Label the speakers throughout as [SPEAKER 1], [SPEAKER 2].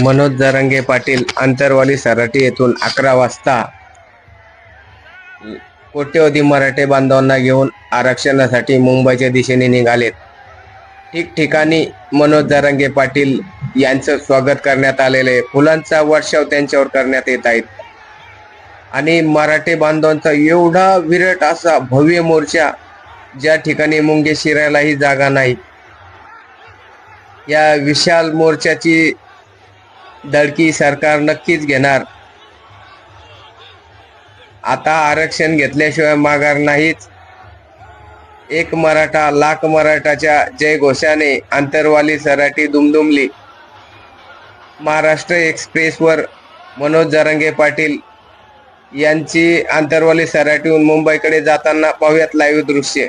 [SPEAKER 1] मनोज जरंगे पाटील आंतरवाली सराटी येथून अकरा वाजता कोट्यवधी मराठे बांधवांना घेऊन आरक्षणासाठी मुंबईच्या दिशेने निघालेत. ठिकठिकाणी मनोज जरंगे पाटील यांचं स्वागत करण्यात आलेलं आहे. फुलांचा वर्षाव त्यांच्यावर करण्यात येत आहेत. आणि मराठे बांधवांचा एवढा विरट असा भव्य मोर्चा ज्या ठिकाणी मुंगे शिरायलाही जागा नाही. या विशाल मोर्चाची दडकी सरकार नक्कीच घेणार. आता आरक्षण घेतल्याशिवाय माघार नाहीच. एक मराठा लाख मराठाच्या जय घोषाने आंतरवाली सराटी दुमदुमली. महाराष्ट्र एक्सप्रेसवर मनोज जरंगे पाटील यांची आंतरवाली सराटीहून मुंबईकडे जाताना पाहूयात लाईव्ह दृश्य.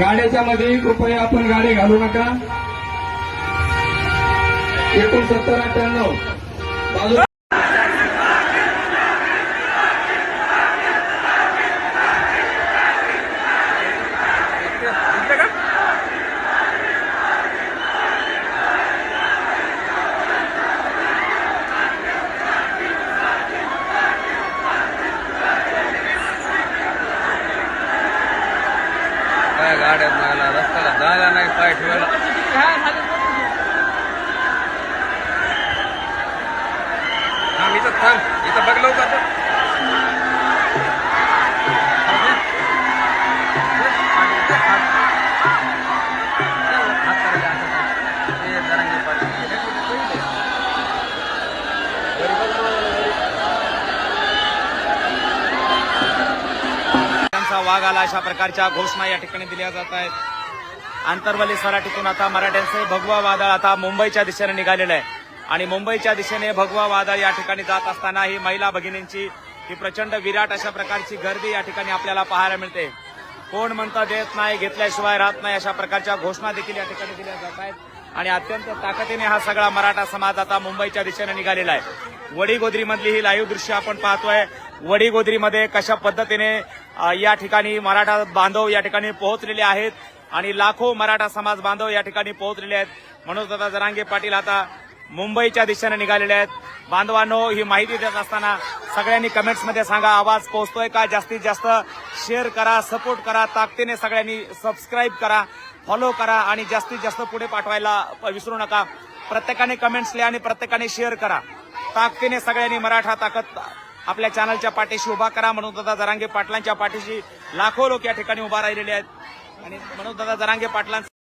[SPEAKER 2] गाड्याच्या मध्ये कृपया आपण गाडी घालू नका. एकोणसत्तर अठ्ठ्याण्णव.
[SPEAKER 3] काय गाड्यात मागला रस्त्याला जागा नाही पाय ठेवायला थांब इथं थांब. इथं बघ लवकर.
[SPEAKER 4] त्यांचा आला अशा प्रकारच्या घोषणा या ठिकाणी दिल्या जात आहेत. आंतरवली सराटीतून आता मराठ्यांचे भगवा वादळ आता मुंबईच्या दिशेने निघालेलं आहे. आणि मुंबईच्या दिशेने भगवा वादळ या ठिकाणी जात असताना ही महिला भगिनींची ही प्रचंड विराट अशा प्रकारची गर्दी या ठिकाणी आपल्याला पाहायला मिळते. कोण म्हणता देत नाही घेतल्याशिवाय राहत नाही अशा प्रकारच्या घोषणा देखील या ठिकाणी दिल्या जात आहेत. आणि अत्यंत ताकदीने हा सगळा मराठा समाज आता मुंबईच्या दिशेने निघालेला आहे. वडीगोदरीमधली ही लाईव्ह दृश्य आपण पाहतोय. वडीगोद्रीमध्ये कशा पद्धतीने या ठिकाणी मराठा बांधव या ठिकाणी पोहोचलेले आहेत आणि लाखो मराठा समाज बांधव या ठिकाणी पोहोचलेले आहेत. म्हणून दादा जरांगे पाटील आता मुंबईच्या दिशेने निघालेले आहेत. बांधवांनो ही माहिती देत असताना सगळ्यांनी कमेंट्समध्ये सांगा आवाज पोहोचतोय का? जास्तीत जास्त शेअर करा सपोर्ट करा ताकदीने सगळ्यांनी सबस्क्राईब करा फॉलो करा आणि जास्तीत जास्त पुढे पाठवायला विसरू नका. प्रत्येकाने कमेंट्स लिहा आणि प्रत्येकाने शेअर करा. ताकदीने सगळ्यांनी मराठा ताकद आपल्या चॅनलच्या पाठीशी उभा करा. म्हणून दादा जरांगे पाटलांच्या पाठीशी लाखो लोक या ठिकाणी उभा राहिलेले आहेत. आणि म्हणून दादा जरांगे पाटलांचा